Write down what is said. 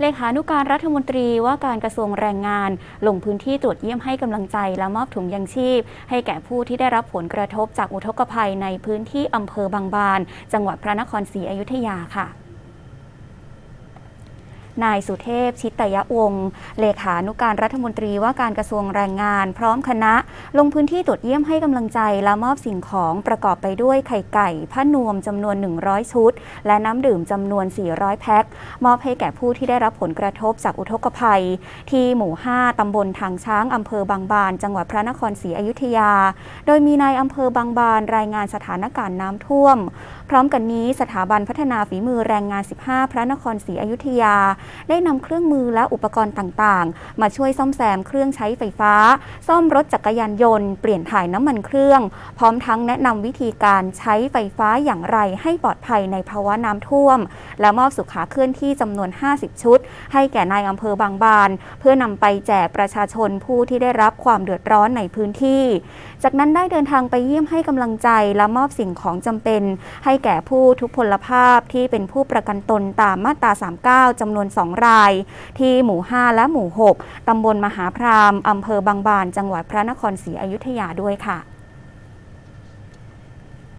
เลขานุการรัฐมนตรีว่าการกระทรวงแรงงาน ลงพื้นที่ตรวจเยี่ยมให้กำลังใจและมอบถุงยังชีพ ให้แก่ผู้ที่ได้รับผลกระทบจากอุทกภัยในพื้นที่อำเภอบางบาน จังหวัดพระนครศรีอยุธยาค่ะ นายสุเทพ ชิตยวงศ์เลขานุการรัฐมนตรีว่าการกระทรวงแรงงาน พร้อมคณะ ลงพื้นที่ตรวจเยี่ยมให้กำลังใจ และมอบสิ่งของประกอบไปด้วยไข่ไก่ผ้านวมจำนวน 100 ชุด และน้ำดื่มจำนวน 400 แพ็ค มอบให้แก่ผู้ที่ได้รับผลกระทบจากอุทกภัย ที่หมู่ 5 ตำบลทางช้างอำเภอบางบาน จังหวัดพระนครศรีอยุธยา โดยมีนายอำเภอบางบานรายงานสถานการณ์น้ำท่วม พร้อมกันนี้สถาบันพัฒนาฝีมือแรงงาน 15 พระนครศรีอยุธยาได้นำเครื่องมือและอุปกรณ์ต่างๆ มาช่วยซ่อมแซมเครื่องใช้ไฟฟ้า ซ่อมรถจักรยานยนต์ เปลี่ยนถ่ายน้ำมันเครื่อง พร้อมทั้งแนะนำวิธีการใช้ไฟฟ้าอย่างไรให้ปลอดภัยในภาวะน้ำท่วม และมอบสุขาเคลื่อนที่จำนวน 50 ชุด ให้แก่นายอำเภอบางบาน เพื่อนำไปแจกประชาชนผู้ที่ได้รับความเดือดร้อนในพื้นที่ จากนั้นได้เดินทางไปเยี่ยมให้กำลังใจและมอบสิ่งของจำเป็น ให้แก่ผู้ทุพพลภาพที่เป็นผู้ประกันตนตามมาตรา 39จำนวน2 ราย ที่หมู่ 5 และหมู่ 6 ตำบลมหาพรามอำเภอบางบาน จังหวัดพระนครศรีอยุธยาด้วยค่ะ